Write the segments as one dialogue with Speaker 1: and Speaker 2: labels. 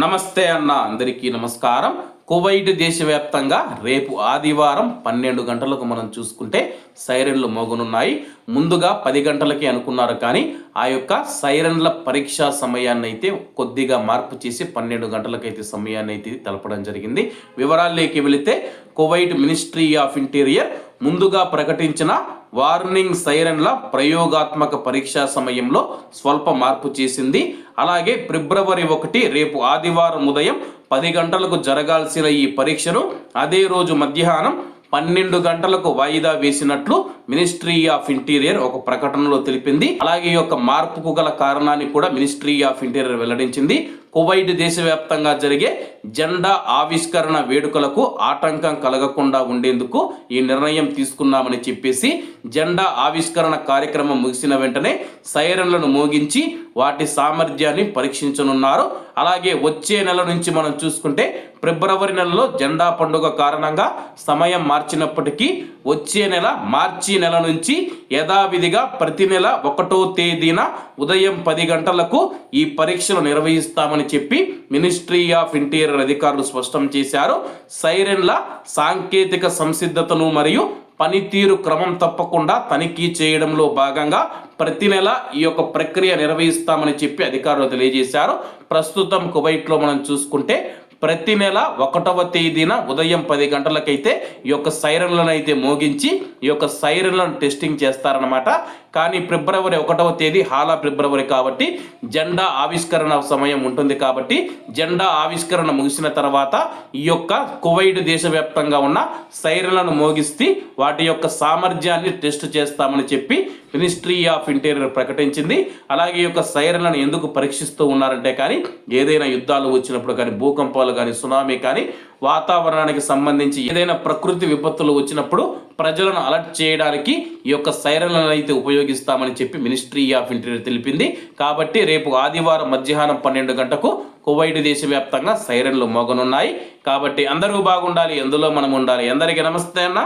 Speaker 1: నమస్తే అన్న అందరికీ నమస్కారం. కువైట్ దేశవ్యాప్తంగా రేపు ఆదివారం పన్నెండు గంటలకు మనం చూసుకుంటే సైరన్లు మోగనున్నాయి. ముందుగా పది గంటలకి అనుకున్నారు కానీ ఆ యొక్క సైరన్ల పరీక్షా సమయాన్ని అయితే కొద్దిగా మార్పు చేసి పన్నెండు గంటలకైతే సమయాన్ని అయితే తెలపడం జరిగింది. వివరాల్లోకి వెళితే కువైట్ మినిస్ట్రీ ఆఫ్ ఇంటీరియర్ ముందుగా ప్రకటించిన వార్నింగ్ సైరన్ల ప్రయోగాత్మక పరీక్షా సమయంలో స్వల్ప మార్పు చేసింది. అలాగే ఫిబ్రవరి ఒకటి రేపు ఆదివారం ఉదయం పది గంటలకు జరగాల్సిన ఈ పరీక్షను అదే రోజు మధ్యాహ్నం పన్నెండు గంటలకు వాయిదా వేసినట్లు మినిస్ట్రీ ఆఫ్ ఇంటీరియర్ ఒక ప్రకటనలో తెలిపింది. అలాగే ఈ యొక్క మార్పుకు గల కారణాన్ని కూడా మినిస్ట్రీ ఆఫ్ ఇంటీరియర్ వెల్లడించింది. కువైట్ దేశవ్యాప్తంగా జరిగే జెండా ఆవిష్కరణ వేడుకలకు ఆటంకం కలగకుండా ఉండేందుకు ఈ నిర్ణయం తీసుకున్నామని చెప్పేసి జెండా ఆవిష్కరణ కార్యక్రమం ముగిసిన వెంటనే సైరన్లను మోగించి వాటి సామర్థ్యాన్ని పరీక్షించనున్నారు. అలాగే వచ్చే నెల నుంచి మనం చూసుకుంటే ఫిబ్రవరి నెలలో జెండా పండుగ కారణంగా సమయం మార్చినప్పటికీ వచ్చే నెల మార్చి నెల నుంచి యథావిధిగా ప్రతి నెల ఒకటో తేదీన ఉదయం పది గంటలకు ఈ పరీక్షలు నిర్వహిస్తామని చెప్పి మినిస్ట్రీ ఆఫ్ ఇంటీరియర్ అధికారులు స్పష్టం చేశారు. సైరన్ల సాంకేతిక సంసిద్ధతను మరియు పనితీరు క్రమం తప్పకుండా తనిఖీ చేయడంలో భాగంగా ప్రతి నెల ఈ యొక్క ప్రక్రియ నిర్వహిస్తామని చెప్పి అధికారులు తెలియజేశారు. ప్రస్తుతం కువైట్లో మనం చూసుకుంటే ప్రతి నెల ఒకటవ తేదీన ఉదయం పది గంటలకైతే ఈ యొక్క సైరన్లను అయితే మోగించి ఈ యొక్క సైరన్లను టెస్టింగ్ చేస్తారనమాట కానీ ఫిబ్రవరి ఒకటవ తేదీ హాలా ఫిబ్రవరి కాబట్టి జెండా ఆవిష్కరణ సమయం ఉంటుంది కాబట్టి జెండా ఆవిష్కరణ ముగిసిన తర్వాత ఈ యొక్క కువైట్ దేశవ్యాప్తంగా ఉన్న సైరన్లను మోగిస్తే వాటి యొక్క సామర్థ్యాన్ని టెస్ట్ చేస్తామని చెప్పి మినిస్ట్రీ ఆఫ్ ఇంటీరియర్ ప్రకటించింది. అలాగే ఈ యొక్క సైరన్లను ఎందుకు పరీక్షిస్తూ ఉన్నారంటే కానీ ఏదైనా యుద్ధాలు వచ్చినప్పుడు కానీ భూకంపాలు కానీ సునామీ కానీ వాతావరణానికి సంబంధించి ఏదైనా ప్రకృతి విపత్తులు వచ్చినప్పుడు ప్రజలను అలర్ట్ చేయడానికి ఈ యొక్క సైరన్లను అయితే ఉపయోగిస్తామని చెప్పి మినిస్ట్రీ ఆఫ్ ఇంటీరియర్ తెలిపింది. కాబట్టి రేపు ఆదివారం మధ్యాహ్నం పన్నెండు గంటకు కువైట్ దేశవ్యాప్తంగా సైరన్లు మోగనున్నాయి. కాబట్టి అందరూ బాగుండాలి ఎందులో మనం ఉండాలి. అందరికీ నమస్తే అన్న.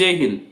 Speaker 1: జై హింద్.